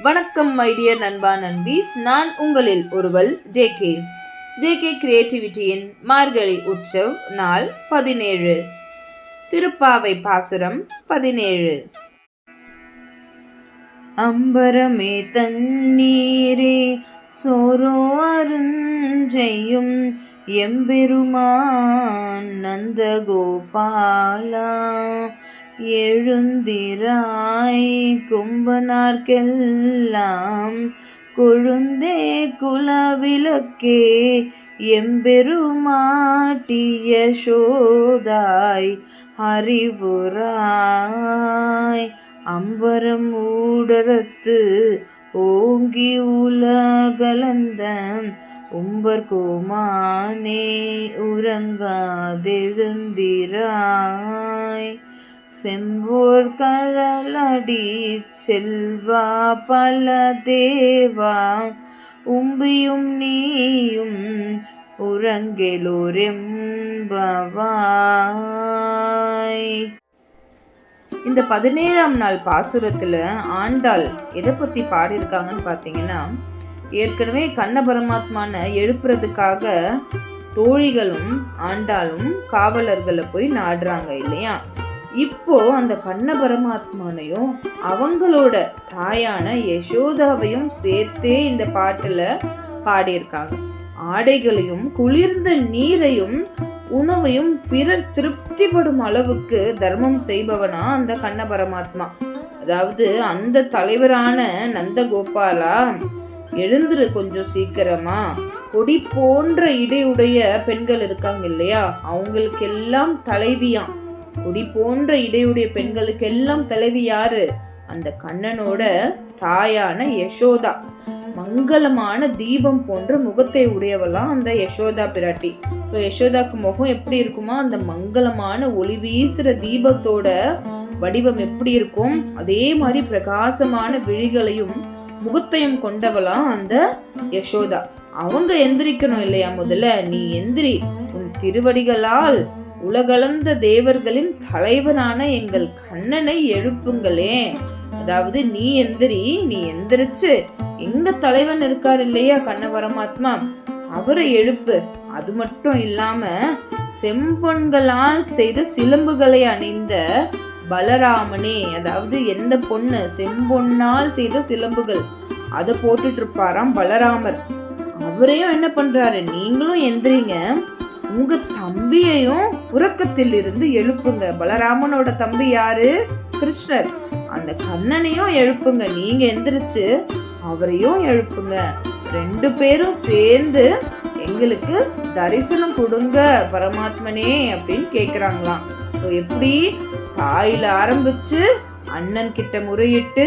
வணக்கம் மைடியர் நண்பா நண்பீஸ். நான் உங்களில் ஒருவல் ஜே கே ஜே கே கிரியேட்டிவிட்டியின் மார்கழி உற்சவ் நாள் பதினேழு. திருப்பாவை பாசுரம் பதினேழு. அம்பரமே தண்ணீரே சோரோ அருஞ்செய்யும் எம்பெருமான் நந்தகோபாலா. எழுந்திராய் கும்பனார்க்கெல்லாம் கொழுந்தே குலவிளக்கே எம்பெருமாட்டிய சோதாய் அறிவுராய் அம்பரம் ஊடரத்து ஓங்கி உலகலந்த உம்பர் கோமானே உறங்காதெழுந்திராய். செம்போர் கழலடி செல்வா பல தேவா உம்பியும் நீயும் உறங்கெலோரெம்பவாய். இந்த பதினேழாம் நாள் பாசுரத்தில் ஆண்டாள் எதை பற்றி பாடியிருக்காங்கன்னு பார்த்தீங்கன்னா ஏற்கனவே கண்ண பரமாத்மான எழுப்புறதுக்காக தோழிகளும் ஆண்டாளும் காவலர்களை போய் நாடுறாங்க இல்லையா? இப்போ அந்த கண்ண பரமாத்மானையும் அவங்களோட தாயான யசோதாவையும் சேர்த்தே இந்த பாட்டுல பாடியிருக்காங்க. ஆடைகளையும் குளிர்ந்த நீரையும் உணவையும் பிறர் திருப்திப்படும் அளவுக்கு தர்மம் செய்பவனா அந்த கண்ண பரமாத்மா. அதாவது அந்த தலைவரான நந்தகோபாலா எழுந்துரு கொஞ்சம் சீக்கிரமா. கொடி போன்ற இடையுடைய பெண்கள் இருக்காங்க இல்லையா? அவங்களுக்கெல்லாம் தலைவியாம். குடி போன்ற இடையுடைய பெண்களுக்கெல்லாம் தலைவி யாரு? அந்த கண்ணனோட தாயான யசோதா. மங்களமான தீபம் போன்ற முகத்தை உடையவெல்லாம் அந்த யசோதா பிராட்டி. ஸோ யசோதாக்கு முகம் எப்படி இருக்குமா அந்த மங்களமான ஒளி வீசுற தீபத்தோட வடிவம் எப்படி இருக்கும்? அதே மாதிரி பிரகாசமான விழிகளையும் முகத்தையும் கொண்டவளாம் அந்த யசோதா. அவங்க எந்திரிக்கணும் இல்லையா முதல்ல? நீ எந்திரி. உன் திருவடிகளால் உலகளந்த தேவர்களின் தலைவனான எங்கள் கண்ணனை எழுப்புங்களே. அதாவது நீ எந்திரி நீ எந்திரிச்சு எங்க தலைவன் இருக்கார் இல்லையா கண்ண பரமாத்மா அவரை எழுப்பு. அது மட்டும் இல்லாம செம்பொன்களால் செய்த சிலம்புகளை அணிந்த பலராமனே அதாவது எந்த பொண்ணு செம்பொன்னால் செய்த சிலம்புகள் அதை போட்டுட்டு இருப்பாராம் பலராமர். அவரையும் என்ன பண்றாரு? நீங்களும் எந்திரிங்க. உங்க தம்பியையும் உறக்கத்தில் இருந்து எழுப்புங்க. பலராமனோட தம்பி யாரு? கிருஷ்ணர். அந்த கண்ணனையும் எழுப்புங்க. நீங்க எந்திரிச்சு அவரையும் எழுப்புங்க. ரெண்டு பேரும் சேர்ந்து எங்களுக்கு தரிசனம் கொடுங்க பரமாத்மனே அப்படின்னு கேக்குறாங்களாம். ஸோ எப்படி? தாயில ஆரம்பிச்சு அண்ணன் கிட்ட முறையிட்டு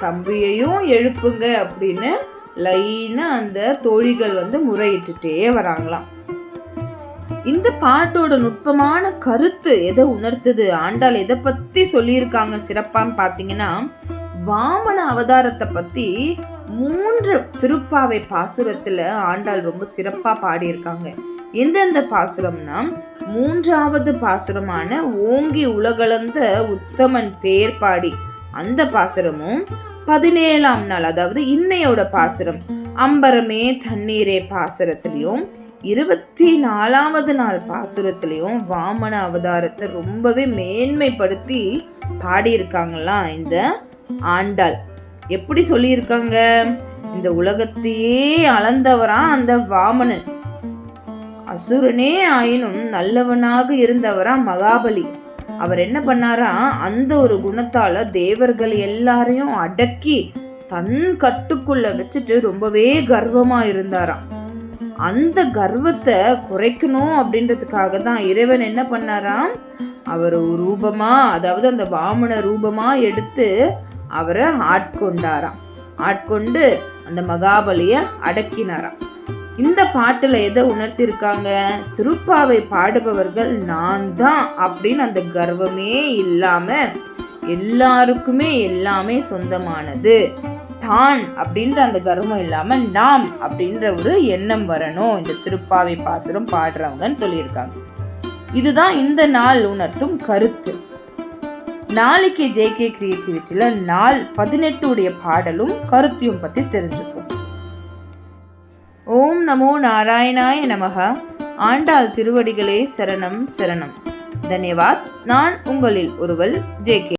தம்பியையும் எழுப்புங்க அப்படின்னு லைனா அந்த தோழிகள் வந்து முறையிட்டுட்டே வராங்களாம். இந்த பாட்டோட நுட்பமான கருத்து எதை உணர்த்துது? ஆண்டாள் எதை பத்தி சொல்லியிருக்காங்க? சிறப்பான்னு பார்த்தீங்கன்னா வாமன அவதாரத்தை பத்தி மூன்று திருப்பாவை பாசுரத்துல ஆண்டாள் ரொம்ப சிறப்பா பாடியிருக்காங்க. எந்தெந்த பாசுரம்னா மூன்றாவது பாசுரமான ஓங்கி உலகளந்த உத்தமன் பேர் பாடி அந்த பாசுரமும் பதினேழாம் நாள் அதாவது இன்னையோட பாசுரம் அம்பரமே தண்ணீரே பாசுரத்திலையும் இருபத்தி நாலாவது நாள் பாசுரத்திலையும் வாமன அவதாரத்தை ரொம்பவே மேன்மைப்படுத்தி பாடியிருக்காங்களாம் இந்த ஆண்டாள். எப்படி சொல்லியிருக்காங்க? இந்த உலகத்தையே அளந்தவரா அந்த வாமனன். அசுரனே ஆயினும் நல்லவனாக இருந்தவரா மகாபலி. அவர் என்ன பண்ணாரா? அந்த ஒரு குணத்தால தேவர்கள் எல்லாரையும் அடக்கி தன் கட்டுக்குள்ள வச்சுட்டு ரொம்பவே கர்வமா இருந்தாராம். அந்த கர்வத்தை குறைக்கணும் அப்படின்றதுக்காக தான் இறைவன் என்ன பண்ணாராம்? அவர் ரூபமா அதாவது அந்த வாமன ரூபமா எடுத்து அவரை ஆட்கொண்டாராம். ஆட்கொண்டு அந்த மகாபலியை அடக்கினாராம். இந்த பாட்டில் எதை உணர்த்திருக்காங்க? திருப்பாவை பாடுபவர்கள் நான் தான் அப்படின்னு அந்த கர்வமே இல்லாமல் எல்லாருக்குமே எல்லாமே சொந்தமானது. தான் அப்படின்ற அந்த கர்வம் இல்லாம நாம் அப்படின்ற ஒரு எண்ணம் வரணும். இந்த திருப்பாவை பாசுரம் பாடுறவங்கன்னு சொல்லியிருக்காங்க. இதுதான் இந்த நாள் உணர்த்தும் கருத்து. நாளைக்கு ஜேகே கிரியேட்டிவிட்டியில் நாள் பதினெட்டு உடைய பாடலும் கருத்தையும் பற்றி தெரிஞ்சுக்கும் ஓம் நமோ நாராயணாய நமக. ஆண்டாள் திருவடிகளே சரணம் சரணம். தன்யவாத். நான் உங்களில் ஒருவல் ஜேகே